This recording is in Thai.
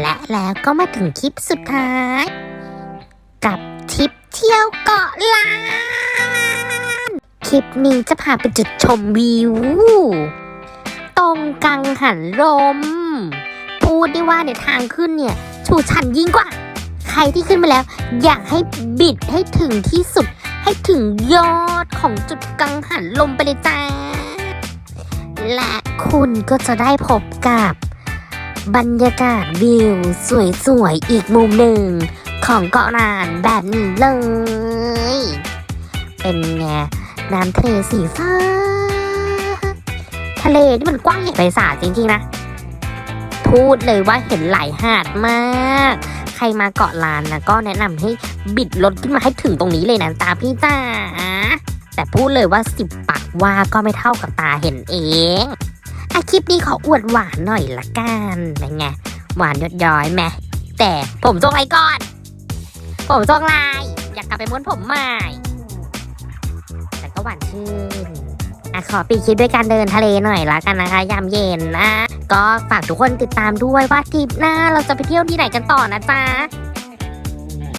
และแล้วก็มาถึงคลิปสุดท้าย กับทริปเที่ยวเกาะล้าน คลิปนี้จะพาไปจุดชมวิว ตรงกังหันลม พูดได้ว่าในยทางขึ้นเนี่ยชูชันยิ่งกว่า ใครที่ขึ้นมาแล้ว อยากให้บิดให้ถึงที่สุด ให้ถึงยอดของจุดกังหันลมไปเลยจ้าและคุณก็จะได้พบกับ บรรยากาศวิว สวยๆ อีกมุมหนึ่ง ของเกาะนานแบบนี้เลย เป็นไง น้ำทะเลสีฟ้า ทะเลนี่มันกว้างใหญ่ไพศาลจริงๆนะ พูดเลยว่าเห็นหลายหาดมาก ใครมาเกาะลานนะก็แนะนำให้บิดรถขึ้นมาให้ถึงตรงนี้เลยนะตาพี่จ้าแต่พูดเลยว่าสิบปากว่าก็ไม่เท่ากับตาเห็นเอง อะคลิปนี้ขออวดหวานหน่อยละกันเป็นไง หวานยดย้อยไหมแต่ผมทรงอะไรก่อน ผมทรงลาย อยากกลับไปม้วนผมใหม่ แต่ก็หวานชื่นอะขอปีคลิปด้วยการเดินทะเลหน่อยละกันนะคะ ยามเย็นนะ ก็ฝากทุกคนติดตามด้วยว่าทริปหน้าเราจะไปเที่ยวที่ไหนกันต่อนะจ๊ะ